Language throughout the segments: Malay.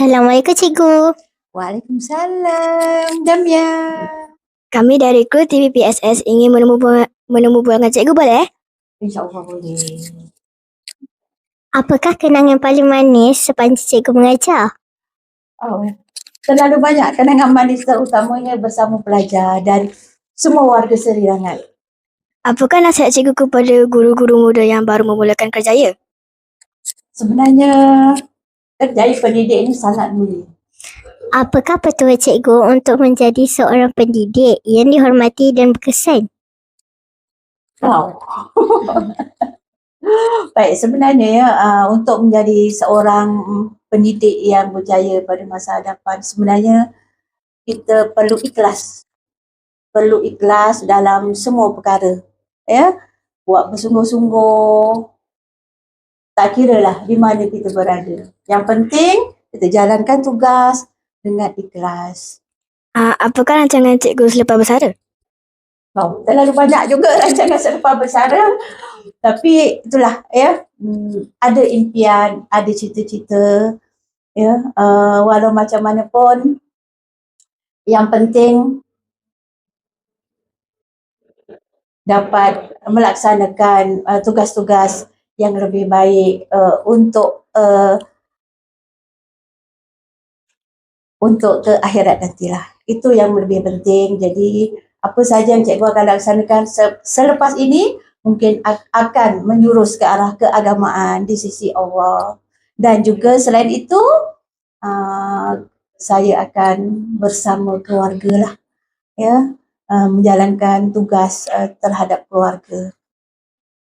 Assalamualaikum cikgu. Waalaikumsalam, Damia. Kami dari kru TV PSS ingin menemu menemu dengan cikgu boleh? InsyaAllah boleh. Apakah kenangan paling manis sepanjang cikgu mengajar? Oh, terlalu banyak kenangan manis terutamanya bersama pelajar dan semua warga Seri Rangat. Apakah nasihat cikgu kepada guru-guru muda yang baru memulakan kerjaya? Sebenarnya kerjaya pendidik ini sangat mulia. Apakah petua cikgu untuk menjadi seorang pendidik yang dihormati dan berkesan? Wow. Baik, sebenarnya ya, uh, untuk menjadi seorang pendidik yang berjaya pada masa hadapan, sebenarnya kita perlu ikhlas. Perlu ikhlas dalam semua perkara. Ya, buat bersungguh-sungguh. Tak kira lah di mana kita berada. Yang penting kita jalankan tugas dengan ikhlas. Uh, apakah rancangan cikgu selepas bersara? Oh, terlalu banyak juga rancangan selepas bersara. Tapi itulah ya, hmm, ada impian, ada cita-cita. Ya, uh, walau macam mana pun yang penting dapat melaksanakan uh, tugas-tugas yang lebih baik uh, untuk uh, untuk ke akhirat nantilah. Itu yang lebih penting. Jadi apa saja yang cikgu akan laksanakan selepas ini mungkin akan menjurus ke arah keagamaan di sisi Allah dan juga selain itu uh, saya akan bersama keluarga lah ya uh, menjalankan tugas uh, terhadap keluarga.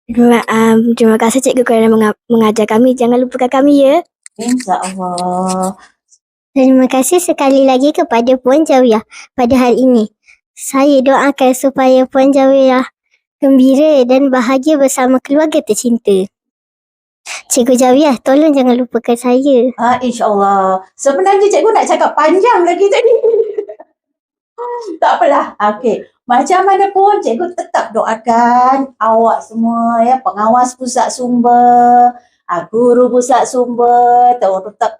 Terima, um, terima kasih cikgu kerana mengajar kami. Jangan lupakan kami ya. InsyaAllah. Terima kasih sekali lagi kepada Puan Jawiyah pada hari ini. Saya doakan supaya Puan Jawiyah gembira dan bahagia bersama keluarga tercinta. Cikgu Jawiyah, tolong jangan lupakan saya. Ah, InsyaAllah. Sebenarnya cikgu nak cakap panjang lagi tadi. tak apalah. Okey. Macam mana pun cikgu tetap doakan awak semua ya, pengawas pusat sumber, ah, guru pusat sumber,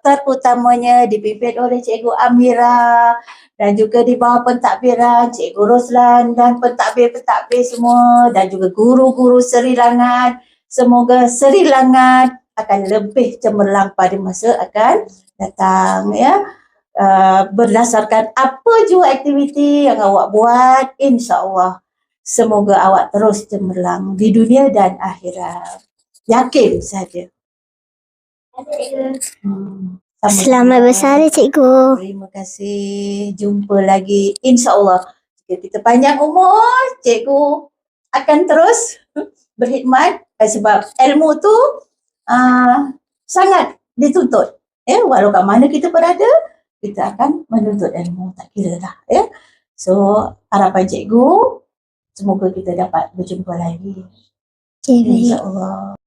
terutamanya dipimpin oleh cikgu Amira, dan juga di bawah pentadbiran Cikgu Roslan dan pentadbir-pentadbir semua dan juga guru-guru Seri Langat. Semoga Seri Langat akan lebih cemerlang pada masa akan datang ya. Uh, berdasarkan apa jua aktiviti yang awak buat, insya-Allah semoga awak terus cemerlang di dunia dan akhirat. Yakin saja. Hmm. Sama Selamat bersara cikgu. Terima kasih. Jumpa lagi insya-Allah. Jika kita panjang umur, cikgu akan terus berkhidmat eh, sebab ilmu tu uh, sangat dituntut. Ya, walau kat mana kita berada, kita akan menuntut ilmu tak kira lah ya. So, harapan cikgu semoga kita dapat berjumpa lagi. Okay, Insya-Allah.